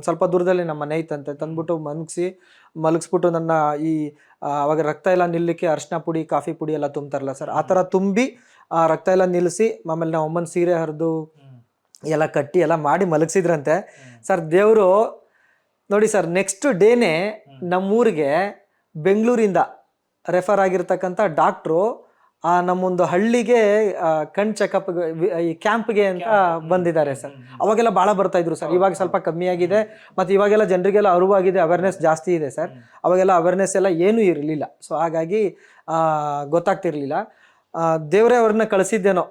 ಸ್ವಲ್ಪ ದೂರದಲ್ಲಿ ನಮ್ಮ ಮನೆ ಐತಂತೆ ತಂದ್ಬಿಟ್ಟು ಮಲಗಿಸಿ ಮಲಗಿಸ್ಬಿಟ್ಟು ನನ್ನ ಈ ಅವಾಗ ರಕ್ತ ಎಲ್ಲ ನಿಲ್ಲಕ್ಕೆ ಅರಿಶಿನ ಪುಡಿ ಕಾಫಿ ಪುಡಿ ಎಲ್ಲ ತುಂಬ್ತಾರಲ್ಲ ಸರ್ ಆ ಥರ ತುಂಬಿ ಆ ರಕ್ತ ಎಲ್ಲ ನಿಲ್ಲಿಸಿ ಆಮೇಲೆ ನಾವು ಅಮ್ಮನ ಸೀರೆ ಹರಿದು ಎಲ್ಲ ಕಟ್ಟಿ ಎಲ್ಲ ಮಾಡಿ ಮಲಗಿಸಿದ್ರಂತೆ. ಸರ್ ದೇವರು ನೋಡಿ ಸರ್ ನೆಕ್ಸ್ಟ್ ಡೇನೇ ನಮ್ಮೂರಿಗೆ ಬೆಂಗಳೂರಿಂದ ರೆಫರ್ ಆಗಿರ್ತಕ್ಕಂಥ ಡಾಕ್ಟ್ರು ಆ ನಮ್ಮೊಂದು ಹಳ್ಳಿಗೆ ಕಣ್ ಚೆಕಪ್ ಈ ಕ್ಯಾಂಪ್ಗೆ ಅಂತ ಬಂದಿದ್ದಾರೆ ಸರ್. ಅವಾಗೆಲ್ಲ ಭಾಳ ಬರ್ತಾ ಇದ್ರು ಸರ್. ಇವಾಗ ಸ್ವಲ್ಪ ಕಮ್ಮಿ ಆಗಿದೆ ಮತ್ತು ಇವಾಗೆಲ್ಲ ಜನರಿಗೆಲ್ಲ ಅರಿವಾಗಿದೆ ಅವೇರ್ನೆಸ್ ಜಾಸ್ತಿ ಇದೆ ಸರ್. ಅವಾಗೆಲ್ಲ ಅವೇರ್ನೆಸ್ ಎಲ್ಲ ಏನೂ ಇರಲಿಲ್ಲ. ಸೊ ಹಾಗಾಗಿ ಗೊತ್ತಾಗ್ತಿರಲಿಲ್ಲ. ದೇವರೇ ಅವ್ರನ್ನ ಕಳಿಸಿದ್ದೇನೋ.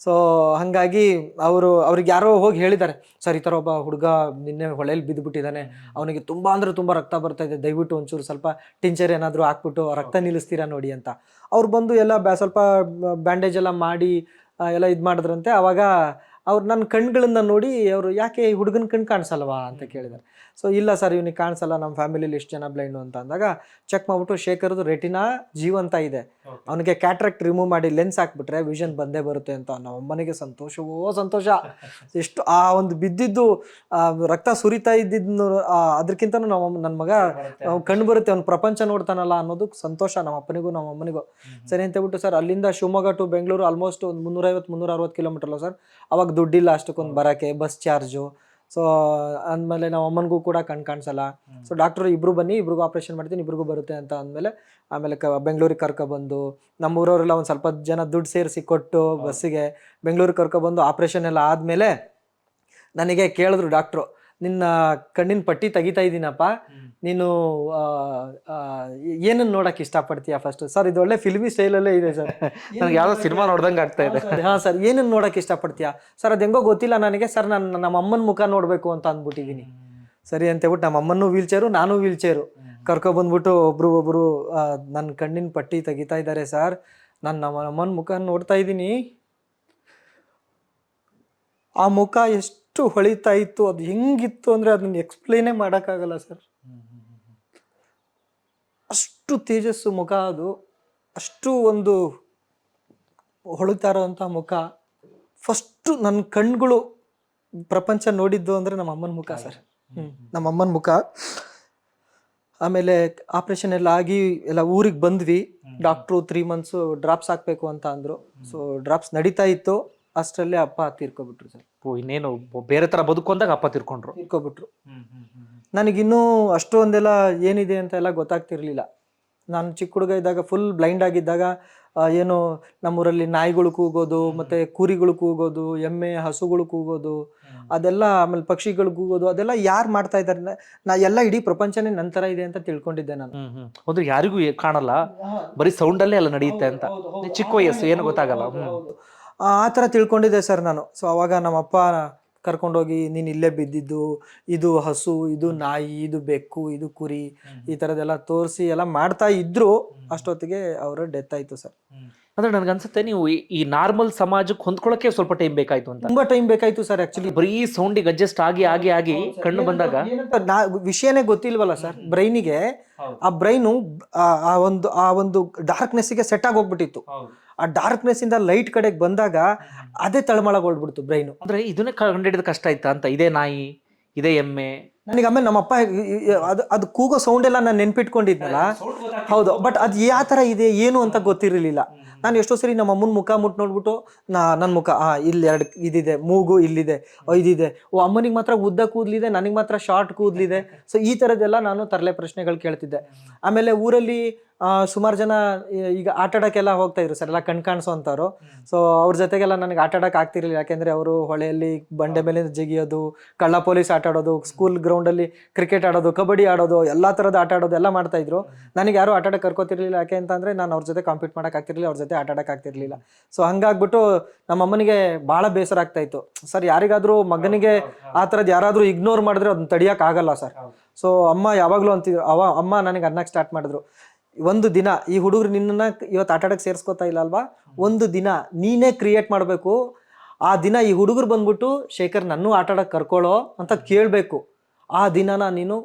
ಸೊ ಹಾಗಾಗಿ ಅವರು, ಅವ್ರಿಗೆ ಯಾರೋ ಹೋಗಿ ಹೇಳಿದ್ದಾರೆ, ಸರ್, ಈ ಥರ ಒಬ್ಬ ಹುಡುಗ ನಿನ್ನೆ ಹೊಳೆಯಲ್ಲಿ ಬಿದ್ದುಬಿಟ್ಟಿದ್ದಾನೆ ಅವನಿಗೆ ತುಂಬ ಅಂದರೆ ತುಂಬ ರಕ್ತ ಬರ್ತಾ ಇದೆ. ದಯವಿಟ್ಟು ಒಂಚೂರು ಸ್ವಲ್ಪ ಟಿಂಚರ್ ಏನಾದರೂ ಹಾಕ್ಬಿಟ್ಟು ರಕ್ತ ನಿಲ್ಲಿಸ್ತೀರಾ ನೋಡಿ ಅಂತ. ಅವ್ರು ಬಂದು ಎಲ್ಲ ಬ್ಯಾ, ಸ್ವಲ್ಪ ಬ್ಯಾಂಡೇಜ್ ಎಲ್ಲ ಮಾಡಿ ಎಲ್ಲ ಇದು ಮಾಡಿದ್ರಂತೆ ಅವಾಗ ಅವ್ರು ನನ್ನ ಕಣ್ಗಳನ್ನ ನೋಡಿ ಅವರು ಯಾಕೆ ಈ ಹುಡುಗನ ಕಣ್ಣು ಕಾಣಿಸಲ್ವಾ ಅಂತ ಕೇಳಿದ್ದಾರೆ ಸೊ ಇಲ್ಲ ಸರ್ ಇವನಿಗೆ ಕಾಣಿಸಲ್ಲ ನಮ್ಮ ಫ್ಯಾಮಿಲಿಲಿ ಎಷ್ಟು ಜನ ಬ್ಲೈಂಡು ಅಂತ ಅಂದಾಗ ಚೆಕ್ ಮಾಡ್ಬಿಟ್ಟು ಶೇಖರ್ದು ರೆಟಿನಾ ಜೀವಂತ ಇದೆ. ಅವನಿಗೆ ಕ್ಯಾಟ್ರಾಕ್ಟ್ ರಿಮೂವ್ ಮಾಡಿ ಲೆನ್ಸ್ ಹಾಕ್ಬಿಟ್ರೆ ವಿಷನ್ ಬಂದೇ ಬರುತ್ತೆ ಅಂತ ನಮ್ಮ ಅಮ್ಮನಿಗೆ ಸಂತೋಷವೋ ಸಂತೋಷ. ಎಷ್ಟು ಆ ಒಂದು ಬಿದ್ದಿದ್ದು ರಕ್ತ ಸುರಿತಾ ಇದ್ದಿದ್ದು ಅದಕ್ಕಿಂತ ನಮ್ಮ ನನ್ನ ಮಗ ಕಣ್ಣು ಬರುತ್ತೆ. ಅವ್ನು ಪ್ರಪಂಚ ನೋಡ್ತಾನಲ್ಲ ಅನ್ನೋದು ಸಂತೋಷ ನಮ್ಮ ಅಪ್ಪನಿಗೂ ನಮ್ಮ ಅಮ್ಮನಿಗೂ. ಸರಿ ಅಂತ ಹೇಳ್ಬಿಟ್ಟು ಸರ್ ಅಲ್ಲಿಂದ ಶಿವಮೊಗ್ಗ ಟು ಬೆಂಗಳೂರು ಆಲ್ಮೋಸ್ಟ್ ಒಂದು ಮುನ್ನೂರೈವತ್ತು ಮುನ್ನೂರ ಅರವತ್ತು ಕಿಲೋಮೀಟರ್ ಅಲ್ಲ ಸರ್ ಅವಾಗ ದುಡ್ಡಿಲ್ಲ ಅಷ್ಟಕ್ಕೊಂದು ಬರೋಕ್ಕೆ ಬಸ್ ಚಾರ್ಜು ಸೊ ಅಂದಮೇಲೆ ನಾವು ಅಮ್ಮನಿಗೂ ಕೂಡ ಕಣ್ ಕಾಣಿಸಲ್ಲ. ಸೊ ಡಾಕ್ಟ್ರು ಇಬ್ರು ಬನ್ನಿ ಇಬ್ರಿಗೂ ಆಪ್ರೇಷನ್ ಮಾಡ್ತೀನಿ ಇಬ್ರಿಗೂ ಬರುತ್ತೆ ಅಂತ ಅಂದಮೇಲೆ ಆಮೇಲೆ ಕ ಬೆಂಗಳೂರಿಗೆ ಕರ್ಕೊಬಂದು ನಮ್ಮ ಊರವರೆಲ್ಲ ಒಂದು ಸ್ವಲ್ಪ ಜನ ದುಡ್ಡು ಸೇರಿಸಿ ಕೊಟ್ಟು ಬಸ್ಸಿಗೆ ಬೆಂಗಳೂರಿಗೆ ಕರ್ಕೊಬಂದು ಆಪ್ರೇಷನ್ ಎಲ್ಲ ಆದಮೇಲೆ ನನಗೆ ಕೇಳಿದ್ರು ಡಾಕ್ಟ್ರು ನಿನ್ನ ಕಣ್ಣಿನ ಪಟ್ಟಿ ತೆಗಿತಾ ಇದ್ದೀನಪ್ಪ ನೀನು ಏನನ್ನು ನೋಡಕ್ಕೆ ಇಷ್ಟಪಡ್ತೀಯ ಫಸ್ಟ್ ಸರ್ ಇದು ಒಳ್ಳೆ ಫಿಲ್ಮಿ ಸ್ಟೈಲಲ್ಲೇ ಇದೆ ಸರ್. ನನಗೆ ಯಾವುದೋ ಸಿನಿಮಾ ನೋಡ್ದಂಗೆ ಆಗ್ತಾ ಇದೆ. ಹಾಂ ಸರ್. ಏನನ್ನು ನೋಡಕ್ಕೆ ಇಷ್ಟಪಡ್ತೀಯಾ? ಸರ್ ಅದು ಹೆಂಗೋ ಗೊತ್ತಿಲ್ಲ ನನಗೆ. ಸರ್ ನಾನು ನಮ್ಮ ಅಮ್ಮನ ಮುಖ ನೋಡಬೇಕು ಅಂತ ಅಂದ್ಬಿಟ್ಟಿದ್ದೀನಿ ಸರಿ ಅಂತ ಹೇಳ್ಬಿಟ್ಟು ನಮ್ಮ ಅಮ್ಮನೂ ವೀಲ್ ಚೇರು ನಾನು ವೀಲ್ ಚೇರು ಕರ್ಕೊಬಂದ್ಬಿಟ್ಟು ಒಬ್ರು ಒಬ್ರು ನನ್ನ ಕಣ್ಣಿನ ಪಟ್ಟಿ ತೆಗಿತಾ ಇದ್ದಾರೆ ಸರ್. ನಾನು ನಮ್ಮ ಅಮ್ಮನ ಮುಖ ನೋಡ್ತಾ ಇದ್ದೀನಿ. ಆ ಮುಖ ಎಷ್ಟು ಹೊಳಿತಾ ಇತ್ತು ಅದು ಹೆಂಗಿತ್ತು ಅಂದರೆ ಅದನ್ನ ಎಕ್ಸ್ಪ್ಲೇನೇ ಮಾಡೋಕ್ಕಾಗಲ್ಲ ಸರ್. ಅಷ್ಟು ತೇಜಸ್ಸು ಮುಖ ಅದು. ಅಷ್ಟು ಒಂದು ಹೊಳಿತಾ ಇರೋವಂಥ ಮುಖ. ಫಸ್ಟು ನನ್ನ ಕಣ್ಗಳು ಪ್ರಪಂಚ ನೋಡಿದ್ದು ಅಂದರೆ ನಮ್ಮ ಅಮ್ಮನ ಮುಖ ಸರ್. ಹ್ಞೂ ನಮ್ಮ ಅಮ್ಮನ ಮುಖ. ಆಮೇಲೆ ಆಪ್ರೇಷನ್ ಎಲ್ಲ ಆಗಿ ಎಲ್ಲ ಊರಿಗೆ ಬಂದ್ವಿ. ಡಾಕ್ಟ್ರು ತ್ರೀ ಮಂತ್ಸು ಡ್ರಾಪ್ಸ್ ಹಾಕಬೇಕು ಅಂತ ಅಂದರು. ಸೊ ಡ್ರಾಪ್ಸ್ ನಡೀತಾ ಇತ್ತು. ಅಷ್ಟರಲ್ಲೇ ಅಪ್ಪ ತೀರ್ಕೊಬಿಟ್ರು ಸರ್. ಓ, ಇನ್ನೇನು ಬೇರೆ ಥರ ಬದುಕು ಅಂದಾಗ ಅಪ್ಪ ತಿರ್ಕೊಂಡ್ರು? ತಿರ್ಕೊಬಿಟ್ರು. ನನಗಿನ್ನೂ ಅಷ್ಟೊಂದೆಲ್ಲ ಏನಿದೆ ಅಂತ ಎಲ್ಲ ಗೊತ್ತಾಗ್ತಿರ್ಲಿಲ್ಲ. ನಾನು ಚಿಕ್ಕ ಹುಡುಗ ಇದ್ದಾಗ ಫುಲ್ ಬ್ಲೈಂಡ್ ಆಗಿದ್ದಾಗ ಏನು ನಮ್ಮೂರಲ್ಲಿ ನಾಯಿಗಳು ಕೂಗೋದು ಮತ್ತೆ ಕುರಿಗಳು ಕೂಗೋದು ಎಮ್ಮೆ ಹಸುಗಳು ಕೂಗೋದು ಅದೆಲ್ಲ ಆಮೇಲೆ ಪಕ್ಷಿಗಳು ಕೂಗೋದು ಅದೆಲ್ಲ ಯಾರು ಮಾಡ್ತಾ ಇದ್ದಾರೆ ನಾ- ಎಲ್ಲ ಇಡೀ ಪ್ರಪಂಚನೇ ನಂತರ ಥರ ಇದೆ ಅಂತ ತಿಳ್ಕೊಂಡಿದ್ದೆ ನಾನು. ಅಂದ್ರೆ ಯಾರಿಗೂ ಕಾಣಲ್ಲ. ಬರೀ ಸೌಂಡಲ್ಲೇ ಎಲ್ಲ ನಡೆಯುತ್ತೆ ಅಂತ. ಚಿಕ್ಕ ವಯಸ್ಸು ಏನು ಗೊತ್ತಾಗಲ್ಲ. ಆ ಆ ಥರ ತಿಳ್ಕೊಂಡಿದ್ದೆ ಸರ್ ನಾನು. ಸೊ ಅವಾಗ ನಮ್ಮಪ್ಪ ಕರ್ಕೊಂಡೋಗಿ ನೀನು ಇಲ್ಲೇ ಬಿದ್ದಿದ್ದು ಇದು ಹಸು ಇದು ನಾಯಿ ಇದು ಬೆಕ್ಕು ಇದು ಕುರಿ ಈ ಥರದ್ದೆಲ್ಲ ತೋರಿಸಿ ಎಲ್ಲ ಮಾಡ್ತಾ ಇದ್ರು ಅಷ್ಟೊತ್ತಿಗೆ ಅವರು ಡೆತ್ ಆಯ್ತು ಸರ್. ಅಂದ್ರೆ ನನ್ಗನ್ಸುತ್ತೆ ನೀವು ಈ- ಈ ನಾರ್ಮಲ್ ಸಮಾಜಕ್ಕೆ ಹೊಂದ್ಕೊಳಕ್ಕೆ ಸ್ವಲ್ಪ ಟೈಮ್ ಬೇಕಾಯ್ತು ಅಂತ. ತುಂಬಾ ಟೈಮ್ ಬೇಕಾಯ್ತು ಸರ್ ಆಕ್ಚುಲಿ ಬರೀ ಸೌಂಡಿಗೆ ಅಡ್ಜಸ್ಟ್ ಆಗಿ ಆಗಿ ಆಗಿ ಕಣ್ಣು ಬಂದಾಗ ನಾ ವಿಷಯನೇ ಗೊತ್ತಿಲ್ವಲ್ಲ ಸರ್ ಬ್ರೈನಿಗೆ ಆ ಬ್ರೈನು ಆ ಒಂದು ಆ ಒಂದು ಡಾರ್ಕ್ನೆಸ್ಸಿಗೆ ಸೆಟ್ ಆಗಿ ಹೋಗ್ಬಿಟ್ಟಿತ್ತು. ಆ ಡಾರ್ಕ್ನೆಸ್ ಇಂದ ಲೈಟ್ ಕಡೆಗೆ ಬಂದಾಗ ಅದೇ ತಳಮಳಗೊಳ್ಬಿಡ್ತು ಬ್ರೈನು ಅಂದ್ರೆ ಇದನ್ನೇ ಕಂಡಿಡಿದ ಕಷ್ಟ ಆಯ್ತಾ ಅಂತ ಇದೇ ನಾಯಿ ಇದೇ ಎಮ್ಮೆ ನನಗೆ ಆಮೇಲೆ ನಮ್ಮಪ್ಪ ಅದು ಅದು ಕೂಗೋ ಸೌಂಡ್ ಎಲ್ಲ ನಾನು ನೆನ್ಪಿಟ್ಕೊಂಡಿದ್ನಲ್ಲ? ಹೌದು ಬಟ್ ಅದು ಯಾವ ಥರ ಇದೆ ಏನು ಅಂತ ಗೊತ್ತಿರಲಿಲ್ಲ. ನಾನು ಎಷ್ಟೋ ಸರಿ ನಮ್ಮ ಅಮ್ಮನ ಮುಖ ಮುಟ್ಟು ನೋಡ್ಬಿಟ್ಟು ನಾ ನನ್ನ ಮುಖ ಆ ಇಲ್ಲಿ ಎರಡು ಇದಿದೆ ಮೂಗು ಇಲ್ಲಿದೆ ಓ, ಇದಿದೆ. ಓ ಅಮ್ಮನಿಗೆ ಮಾತ್ರ ಉದ್ದ ಕೂದಲಿದೆ ನನಗೆ ಮಾತ್ರ ಶಾರ್ಟ್ ಕೂದಲಿದೆ. ಸೊ ಈ ಥರದ್ದೆಲ್ಲ ನಾನು ತರಲೆ ಪ್ರಶ್ನೆಗಳು ಕೇಳ್ತಿದ್ದೆ. ಆಮೇಲೆ ಊರಲ್ಲಿ ಸುಮಾರು ಜನ ಈಗ ಆಟ ಆಡೋಕ್ಕೆಲ್ಲ ಹೋಗ್ತಾ ಇದ್ರು ಸರ್ ಎಲ್ಲ ಕಣ್ ಕಾಣಿಸೋಂಥವ್ರು ಸೊ ಅವ್ರ ಜೊತೆಗೆಲ್ಲ ನನಗೆ ಆಟ ಆಡೋಕೆ ಆಗ್ತಿರ್ಲಿಲ್ಲ. ಯಾಕೆಂದರೆ ಅವರು ಹೊಳೆಯಲ್ಲಿ ಬಂಡೆ ಮೇಲೆ ಜಿಗಿಯೋದು ಕಳ್ಳ ಪೊಲೀಸ್ ಆಟ ಆಡೋದು ಸ್ಕೂಲ್ ಗ್ರೌಂಡಲ್ಲಿ ಕ್ರಿಕೆಟ್ ಆಡೋದು, ಕಬಡ್ಡಿ ಆಡೋದು, ಎಲ್ಲ ಥರದ ಆಟ ಆಡೋದು ಎಲ್ಲ ಮಾಡ್ತಾ ಇದ್ರು. ನನಗೆ ಯಾರು ಆಟಾಡಕ್ಕೆ ಕರ್ಕೋತಿರ್ಲಿಲ್ಲ. ಯಾಕೆ ಅಂತಂದರೆ ನಾನು ಅವ್ರ ಜೊತೆ ಕಾಂಪೀಟ್ ಮಾಡೋಕ್ಕಾಗ್ತಿರ್ಲಿಲ್ಲ ಅವ್ರ ಜೊತೆ ಆಟ ಆಡಕ್ ಆಗ್ತಿರ್ಲಿಲ್ಲ. ಸೊ ಹಂಗಾಗ್ಬಿಟ್ಟು ನಮ್ಮ ಅಮ್ಮನಿಗೆ ಭಾಳ ಬೇಸರ ಆಗ್ತಾ ಇತ್ತು. ಸರ್, ಯಾರಿಗಾದರೂ ಮಗನಿಗೆ ಆ ಥರದ್ದು ಯಾರಾದರೂ ಇಗ್ನೋರ್ ಮಾಡಿದ್ರೆ ಅದನ್ನ ತಡಿಯೋಕ್ಕಾಗಲ್ಲ ಸರ್. ಸೊ ಅಮ್ಮ ಯಾವಾಗಲೂ ಅಂತಿದ್ರು ಅವ, ಅಮ್ಮ ನನಗೆ ಅನ್ನಕ್ಕೆ ಸ್ಟಾರ್ಟ್ ಮಾಡಿದ್ರು. ಒಂದು ದಿನ ಈ ಹುಡುಗರು ನಿನ್ನನ್ನು ಇವತ್ತು ಆಟ ಆಡಕ್ಕೆ ಸೇರಿಸ್ಕೋತಾ ಇಲ್ಲ ಅಲ್ವಾ? ಒಂದು ದಿನ ನೀನೇ ಕ್ರಿಯೇಟ್ ಮಾಡಬೇಕು. ಆ ದಿನ ಈ ಹುಡುಗರು ಬಂದ್ಬಿಟ್ಟು, ಶೇಖರ್, ನನ್ನೂ ಆಟ ಆಡಕ್ಕೆ ಕರ್ಕೊಳ್ಳೋ ಅಂತ ಕೇಳಬೇಕು. ಆ ದಿನನ ನೀನು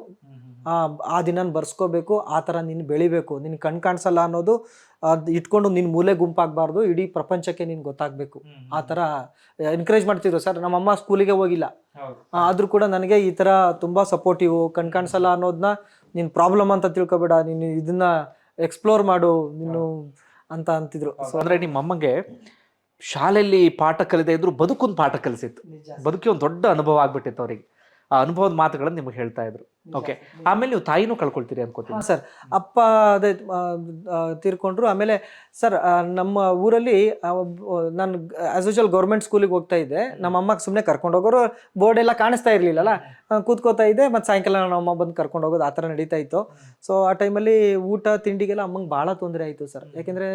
ಆ ಆ ದಿನ ಬರ್ಸ್ಕೋಬೇಕು ಆ ಥರ ನೀನು ಬೆಳಿಬೇಕು. ನಿನ್ ಕಣ್ ಕಾಣಿಸಲ್ಲ ಅನ್ನೋದು ಅದ್ ಇಟ್ಕೊಂಡು ನಿನ್ನ ಮೂಲೆ ಗುಂಪಾಗಬಾರ್ದು ಇಡೀ ಪ್ರಪಂಚಕ್ಕೆ ನೀನು ಗೊತ್ತಾಗಬೇಕು. ಆ ಥರ ಎನ್ಕರೇಜ್ ಮಾಡ್ತಿದ್ರು. ಸರ್ ನಮ್ಮಮ್ಮ ಸ್ಕೂಲಿಗೆ ಹೋಗಿಲ್ಲ. ಆದರೂ ಕೂಡ ನನಗೆ ಈ ಥರ ತುಂಬ ಸಪೋರ್ಟಿವ್ ಕಣ್ ಕಾಣಿಸಲ್ಲ ಅನ್ನೋದನ್ನ ನಿನ್ನ ಪ್ರಾಬ್ಲಮ್ ಅಂತ ತಿಳ್ಕೊಬೇಡ ನೀನು ಇದನ್ನ ಎಕ್ಸ್ಪ್ಲೋರ್ ಮಾಡು ನೀನು ಅಂತ ಅಂತಿದ್ರು. ಸೊ ಅಂದರೆ ನಿಮ್ಮ ಅಮ್ಮಂಗೆ ಶಾಲೆಯಲ್ಲಿ ಪಾಠ ಕಲಿದೇ ಇದ್ರು ಬದುಕೊಂದು ಪಾಠ ಕಲಿಸಿತ್ತು. ಬದುಕಿ ಒಂದು ದೊಡ್ಡ ಅನುಭವ ಆಗ್ಬಿಟ್ಟಿತ್ತು ಅವರಿಗೆ. ಅನುಭವದ ಮಾತುಗಳನ್ನು ನಿಮಗೆ ಹೇಳ್ತಾ ಇದ್ರು. ಓಕೆ ಆಮೇಲೆ ನೀವು ತಾಯಿನೂ ಕಳ್ಕೊಳ್ತೀರಿ ಅನ್ಕೋತೀನಿ. ಸರ್. ಅಪ್ಪ ಅದೇ ತೀರ್ಕೊಂಡ್ರು. ಆಮೇಲೆ ಸರ್ ನಮ್ಮ ಊರಲ್ಲಿ ನಾನು ಆಸ್ ಯೂಶಲ್ ಗೌರ್ಮೆಂಟ್ ಸ್ಕೂಲಿಗೆ ಹೋಗ್ತಾ ಇದ್ದೆ. ನಮ್ಮ ಅಮ್ಮಗೆ ಸುಮ್ಮನೆ ಕರ್ಕೊಂಡು ಹೋಗೋರು ಬೋರ್ಡ್ ಎಲ್ಲ ಕಾಣಿಸ್ತಾ ಇರಲಿಲ್ಲಲ್ಲ? ಕೂತ್ಕೋತಾ ಇದ್ದೆ. ಮತ್ತು ಸಾಯಂಕಾಲ ನಮ್ಮ ಅಮ್ಮ ಬಂದು ಕರ್ಕೊಂಡು ಹೋಗೋದು ಆ ಥರ ನಡೀತಾ ಇತ್ತು. ಸೊ ಆ ಟೈಮಲ್ಲಿ ಊಟ ತಿಂಡಿಗೆಲ್ಲ ಅಮ್ಮಂಗೆ ಭಾಳ ತೊಂದರೆ ಆಯಿತು ಸರ್. ಯಾಕೆಂದರೆ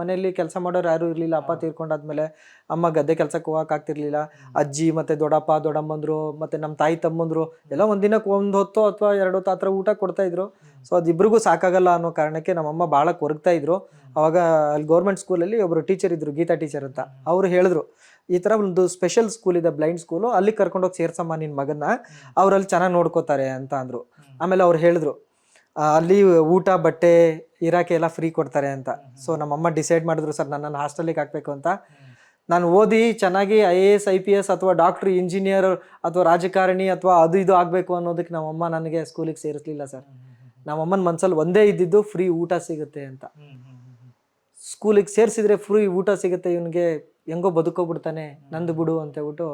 ಮನೆಯಲ್ಲಿ ಕೆಲಸ ಮಾಡೋರು ಯಾರೂ ಇರಲಿಲ್ಲ. ಅಪ್ಪ ತೀರ್ಕೊಂಡಾದ್ಮೇಲೆ ಅಮ್ಮ ಗದ್ದೆ ಕೆಲಸಕ್ಕೆ ಹೋಗೋಕ್ಕಾಗ್ತಿರ್ಲಿಲ್ಲ ಅಜ್ಜಿ ಮತ್ತು ದೊಡ್ಡಪ್ಪ ದೊಡ್ಡಮ್ಮಂದರು ಮತ್ತು ನಮ್ಮ ತಾಯಿ ತಮ್ಮಂದರು ಎಲ್ಲ ಒಂದಿನಕ್ಕೆ ಒಂದು ಹೊತ್ತು ಅಥವಾ ಎರಡು ಥರ ಊಟ ಕೊಡ್ತಾ ಇದ್ರು. ಸೊ ಅದಿಬ್ರಿಗೂ ಸಾಕಾಗಲ್ಲ ಅನ್ನೋ ಕಾರಣಕ್ಕೆ ನಮ್ಮಮ್ಮ ಭಾಳ ಕೊರಗ್ತಾ ಇದ್ರು. ಅವಾಗ ಅಲ್ಲಿ ಗೌರ್ಮೆಂಟ್ ಸ್ಕೂಲಲ್ಲಿ ಒಬ್ಬರು ಟೀಚರ್ ಇದ್ರು, ಗೀತಾ ಟೀಚರ್ ಅಂತ. ಅವರು ಹೇಳಿದ್ರು, ಈ ಥರ ಒಂದು ಸ್ಪೆಷಲ್ ಸ್ಕೂಲ್ ಇದೆ ಬ್ಲೈಂಡ್ ಸ್ಕೂಲು ಅಲ್ಲಿ ಕರ್ಕೊಂಡೋಗಿ ಸೇರ್ಸಮ್ಮ ನಿನ್ನ ಮಗನ್ನ. ಅವರಲ್ಲಿ ಚೆನ್ನಾಗಿ ನೋಡ್ಕೋತಾರೆ ಅಂತ ಅಂದರು. ಆಮೇಲೆ ಅವ್ರು ಹೇಳಿದ್ರು ಅಲ್ಲಿ ಊಟ, ಬಟ್ಟೆ, ಇರಾಕೆ ಎಲ್ಲ ಫ್ರೀ ಕೊಡ್ತಾರೆ ಅಂತ. ಸೊ ನಮ್ಮಮ್ಮ ಡಿಸೈಡ್ ಮಾಡಿದ್ರು, ಸರ್, ನನ್ನನ್ನು ಹಾಸ್ಟೆಲಿಗೆ ಹಾಕಬೇಕು ಅಂತ. ನಾನು ಓದಿ ಚೆನ್ನಾಗಿ I A S I P S ಅಥವಾ ಡಾಕ್ಟ್ರ್ ಇಂಜಿನಿಯರ್ ಅಥವಾ ರಾಜಕಾರಣಿ ಅಥವಾ ಅದು ಇದು ಆಗಬೇಕು ಅನ್ನೋದಕ್ಕೆ ನಮ್ಮಮ್ಮ ನನಗೆ ಸ್ಕೂಲಿಗೆ ಸೇರಿಸಲಿಲ್ಲ ಸರ್ ನಮ್ಮಮ್ಮನ ಮನ್ಸಲ್ಲಿ ಒಂದೇ ಇದ್ದಿದ್ದು ಫ್ರೀ ಊಟ ಸಿಗುತ್ತೆ ಅಂತ. ಸ್ಕೂಲಿಗೆ ಸೇರಿಸಿದ್ರೆ ಫ್ರೀ ಊಟ ಸಿಗುತ್ತೆ, ಇವನಿಗೆ ಹೆಂಗೋ ಬದುಕೋಬಿಡ್ತಾನೆ ನಂದು ಬಿಡು ಅಂತ ಹೇಳ್ಬಿಟ್ಟು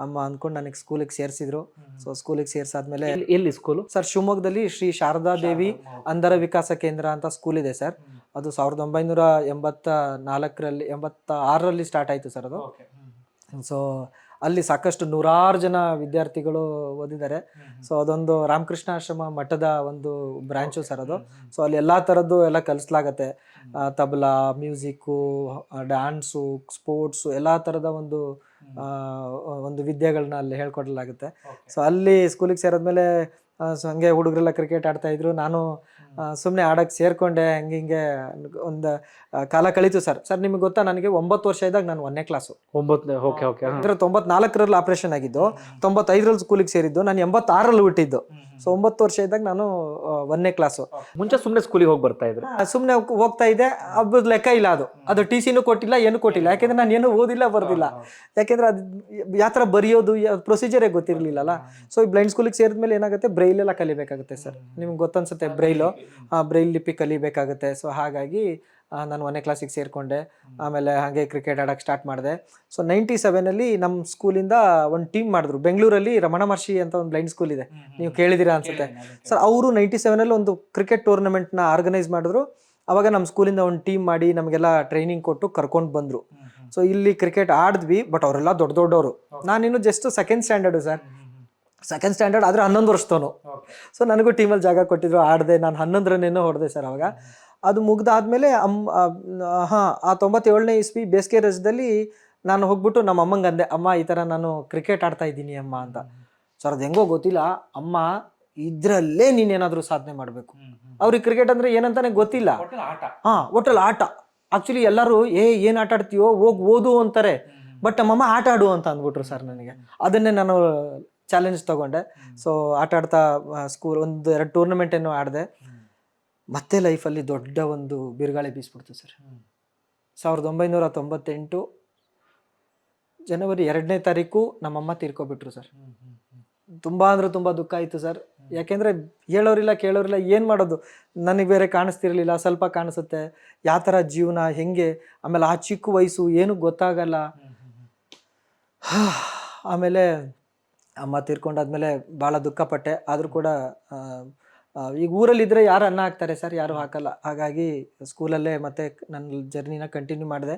ಅಮ್ಮ ಅನ್ಕೊಂಡು ನನಗೆ ಸ್ಕೂಲಿಗೆ ಸೇರಿಸಿದ್ರು. ಸೊ ಸ್ಕೂಲಿಗೆ ಸೇರಿಸಾದ್ಮೇಲೆ ಎಲ್ಲಿ- ಎಲ್ಲಿ ಸ್ಕೂಲು ಸರ್ ಶಿವಮೊಗ್ಗದಲ್ಲಿ ಶ್ರೀ ಶಾರದಾ ದೇವಿ ಅಂಧರ ವಿಕಾಸ ಕೇಂದ್ರ ಅಂತ ಸ್ಕೂಲ್ ಇದೆ ಸರ್. ಅದು ಸಾವಿರದ ಒಂಬೈನೂರ ಎಂಬತ್ತ ನಾಲ್ಕರಲ್ಲಿ ಎಂಬತ್ತ ಆರರಲ್ಲಿ ಸ್ಟಾರ್ಟ್ ಆಯಿತು ಸರ್ ಅದು. ಸೊ ಅಲ್ಲಿ ಸಾಕಷ್ಟು ನೂರಾರು ಜನ ವಿದ್ಯಾರ್ಥಿಗಳು ಓದಿದ್ದಾರೆ. ಸೊ ಅದೊಂದು ರಾಮಕೃಷ್ಣ ಆಶ್ರಮ ಮಠದ ಒಂದು ಬ್ರಾಂಚು ಸರ್ ಅದು. ಸೊ ಅಲ್ಲಿ ಎಲ್ಲ ಥರದ್ದು ಎಲ್ಲ ಕಲಿಸ್ಲಾಗತ್ತೆ. ತಬಲಾ ಮ್ಯೂಸಿಕ್ಕು ಡ್ಯಾನ್ಸು ಸ್ಪೋರ್ಟ್ಸು ಎಲ್ಲ ಥರದ ಒಂದು ಒಂದು ವಿದ್ಯೆಗಳನ್ನ ಅಲ್ಲಿ ಹೇಳ್ಕೊಡ್ಲಾಗುತ್ತೆ. ಸೊ ಅಲ್ಲಿ ಸ್ಕೂಲಿಗೆ ಸೇರಿದ್ಮೇಲೆ ಸೊ ಹಂಗೆ ಹುಡುಗರೆಲ್ಲ ಕ್ರಿಕೆಟ್ ಆಡ್ತಾ ಇದ್ರು. ನಾನು ಸುಮ್ಮನೆ ಆಡಕ್ಕೆ ಸೇರ್ಕೊಂಡೆ ಹಂಗೆ ಹಿಂಗೆ ಒಂದು ಕಾಲ ಕಳೀತು ಸರ್. ಸರ್ ನಿಮಗೆ ಗೊತ್ತಾ ನನಗೆ ಒಂಬತ್ತು ವರ್ಷ ಇದ್ದಾಗ ನಾನು ಒಂದನೇ ಕ್ಲಾಸು ಒಂಬತ್ತನೇ ಓಕೆ ಓಕೆ ಅಂದರೆ ತೊಂಬತ್ನಾಲ್ಕರಲ್ಲಿ ಆಪರೇಷನ್ ಆಗಿದ್ದು ತೊಂಬತ್ತೈದರಲ್ಲಿ ಸ್ಕೂಲಿಗೆ ಸೇರಿದ್ದು ನಾನು ಎಂಬತ್ತಾರಲ್ಲಿ ಹುಟ್ಟಿದ್ದು. ಸೊ ಒಂಬತ್ತು ವರ್ಷ ಇದ್ದಾಗ ನಾನು ಒಂದನೇ ಕ್ಲಾಸು ಮುಂಚೆ ಸುಮ್ಮನೆ ಸ್ಕೂಲಿಗೆ ಹೋಗಿ ಬರ್ತಾ ಇದ್ರು? ಸುಮ್ಮನೆ ಹೋಗ್ತಾ ಇದೆ ಹಬ್ಬದ ಲೆಕ್ಕ ಇಲ್ಲ ಅದು. ಅದು ಟಿ ಸಿನೂ ಕೊಟ್ಟಿಲ್ಲ ಏನು ಕೊಟ್ಟಿಲ್ಲ. ಯಾಕೆಂದ್ರೆ ನಾನು ಏನು ಓದಿಲ್ಲ ಬರ್ದಿಲ್ಲ. ಯಾಕೆಂದ್ರೆ ಅದು ಯಾವ ಥರ ಬರೆಯೋದು ಪ್ರೊಸೀಜರೇ ಗೊತ್ತಿರಲಿಲ್ಲಲ್ಲ. ಸೊ ಈ ಬ್ಲೈಂಡ್ ಸ್ಕೂಲಿಗೆ ಸೇರಿದ್ಮೇಲೆ ಏನಾಗುತ್ತೆ? ಬ್ರೈಲ್ ಎಲ್ಲ ಕಲಿಬೇಕಾಗುತ್ತೆ ಸರ್. ನಿಮ್ಗೆ ಗೊತ್ತನ್ಸುತ್ತೆ ಬ್ರೈಲು ಬ್ರೈಲ್ ಲಿಪಿ ಕಲಿಬೇಕಾಗುತ್ತೆ. ಸೊ ಹಾಗಾಗಿ ನಾನು ಒಂದನೇ ಕ್ಲಾಸಿಗೆ ಸೇರಿಕೊಂಡೆ. ಆಮೇಲೆ ಹಾಗೆ ಕ್ರಿಕೆಟ್ ಆಡೋಕ್ಕೆ ಸ್ಟಾರ್ಟ್ ಮಾಡಿದೆ. ಸೊ ನೈಂಟಿ ಸೆವೆನಲ್ಲಿ ನಮ್ಮ ಸ್ಕೂಲಿಂದ ಒಂದು ಟೀಮ್ ಮಾಡಿದ್ರು. ಬೆಂಗಳೂರಲ್ಲಿ ರಮಣ ಮಹರ್ಷಿ ಅಂತ ಒಂದು ಬ್ಲೈಂಡ್ ಸ್ಕೂಲ್ ಇದೆ. ನೀವು ಕೇಳಿದ್ದೀರಾ ಅನ್ಸುತ್ತೆ. ಸರ್ ಅವರು ನೈಂಟಿ ಸೆವೆನಲ್ಲಿ ಒಂದು ಕ್ರಿಕೆಟ್ ಟೂರ್ನಮೆಂಟ್ನ ಆರ್ಗನೈಸ್ ಮಾಡಿದ್ರು. ಅವಾಗ ನಮ್ಮ ಸ್ಕೂಲಿಂದ ಒಂದು ಟೀಮ್ ಮಾಡಿ ನಮಗೆಲ್ಲ ಟ್ರೈನಿಂಗ್ ಕೊಟ್ಟು ಕರ್ಕೊಂಡು ಬಂದರು. ಸೊ ಇಲ್ಲಿ ಕ್ರಿಕೆಟ್ ಆಡಿದ್ವಿ ಬಟ್ ಅವರೆಲ್ಲ ದೊಡ್ಡ ದೊಡ್ಡವರು ನಾನಿನ್ನು just second standard sir second standard ಆದರೆ ಹನ್ನೊಂದು ವರ್ಷದವನು. ಸೊ ನನಗೂ ಟೀಮಲ್ಲಿ ಜಾಗ ಕೊಟ್ಟಿದ್ರು ಆಡಿದೆ ನಾನು ಹನ್ನೊಂದು ರನ್ನೇನೋ ಹೊಡೆದೆ ಸರ್ ಅವಾಗ. ಅದು ಮುಗ್ದಾದ್ಮೇಲೆ ಅಮ್ಮ ಹಾಂ ಆ ತೊಂಬತ್ತೇಳನೇ ಇಸ್ವಿ ಬೇಸಿಗೆ ರಜದಲ್ಲಿ ನಾನು ಹೋಗ್ಬಿಟ್ಟು ನಮ್ಮ ಅಮ್ಮಂಗೆ ಅಂದೆ ಅಮ್ಮ ಈ ಥರ ನಾನು ಕ್ರಿಕೆಟ್ ಆಡ್ತಾ ಇದ್ದೀನಿ ಅಮ್ಮ ಅಂತ. ಸರ್ ಅದು ಹೆಂಗೋ ಗೊತ್ತಿಲ್ಲ. ಅಮ್ಮ ಇದರಲ್ಲೇ ನೀನೇನಾದರೂ ಸಾಧನೆ ಮಾಡಬೇಕು. ಅವ್ರಿಗೆ ಕ್ರಿಕೆಟ್ ಅಂದರೆ ಏನಂತಾನೆ ಗೊತ್ತಿಲ್ಲ. ಹಾಂ ಒಟ್ಟಲ್ಲಿ ಆಟ. ಆ್ಯಕ್ಚುಲಿ ಎಲ್ಲರೂ ಏ ಏನು ಆಟ ಆಡ್ತೀಯೋ ಹೋಗಿ ಓದು ಅಂತಾರೆ. ಬಟ್ ನಮ್ಮಮ್ಮ ಆಟ ಆಡು ಅಂತ ಅಂದ್ಬಿಟ್ರು ಸರ್ ನನಗೆ. ಅದನ್ನೇ ನಾನು ಚಾಲೆಂಜ್ ತಗೊಂಡೆ. ಸೊ ಆಟ ಆಡ್ತಾ ಸ್ಕೂಲ್ ಒಂದು ಎರಡು ಟೂರ್ನಮೆಂಟ್ ಏನು ಆಡಿದೆ. ಮತ್ತೆ ಲೈಫಲ್ಲಿ ದೊಡ್ಡ ಒಂದು ಬಿರುಗಾಳಿ ಬೀಸ್ಬಿಡ್ತು ಸರ್. ಸಾವಿರದ ಒಂಬೈನೂರ ತೊಂಬತ್ತೆಂಟು ಜನವರಿ ಎರಡನೇ ತಾರೀಕು ನಮ್ಮಮ್ಮ ತೀರ್ಕೊಬಿಟ್ರು ಸರ್. ತುಂಬ ಅಂದ್ರೆ ತುಂಬ ದುಃಖ ಆಯಿತು ಸರ್. ಯಾಕೆಂದರೆ ಹೇಳೋರಿಲ್ಲ ಕೇಳೋರಿಲ್ಲ ಏನು ಮಾಡೋದು? ನನಗೆ ಬೇರೆ ಕಾಣಿಸ್ತಿರ್ಲಿಲ್ಲ ಸ್ವಲ್ಪ ಕಾಣಿಸುತ್ತೆ. ಯಾವ ಥರ ಜೀವನ ಹೆಂಗೆ? ಆಮೇಲೆ ಆ ಚಿಕ್ಕ ವಯಸ್ಸು ಏನು ಗೊತ್ತಾಗಲ್ಲ. ಆಮೇಲೆ ಅಮ್ಮ ತೀರ್ಕೊಂಡಾದ್ಮೇಲೆ ಭಾಳ ದುಃಖಪಟ್ಟೆ. ಆದರೂ ಕೂಡ ಈಗ ಊರಲ್ಲಿದ್ದರೆ ಯಾರು ಅನ್ನ ಹಾಕ್ತಾರೆ ಸರ್? ಯಾರು ಹಾಕಲ್ಲ. ಹಾಗಾಗಿ ಸ್ಕೂಲಲ್ಲೇ ಮತ್ತೆ ನನ್ನ ಜರ್ನಿನ ಕಂಟಿನ್ಯೂ ಮಾಡಿದೆ.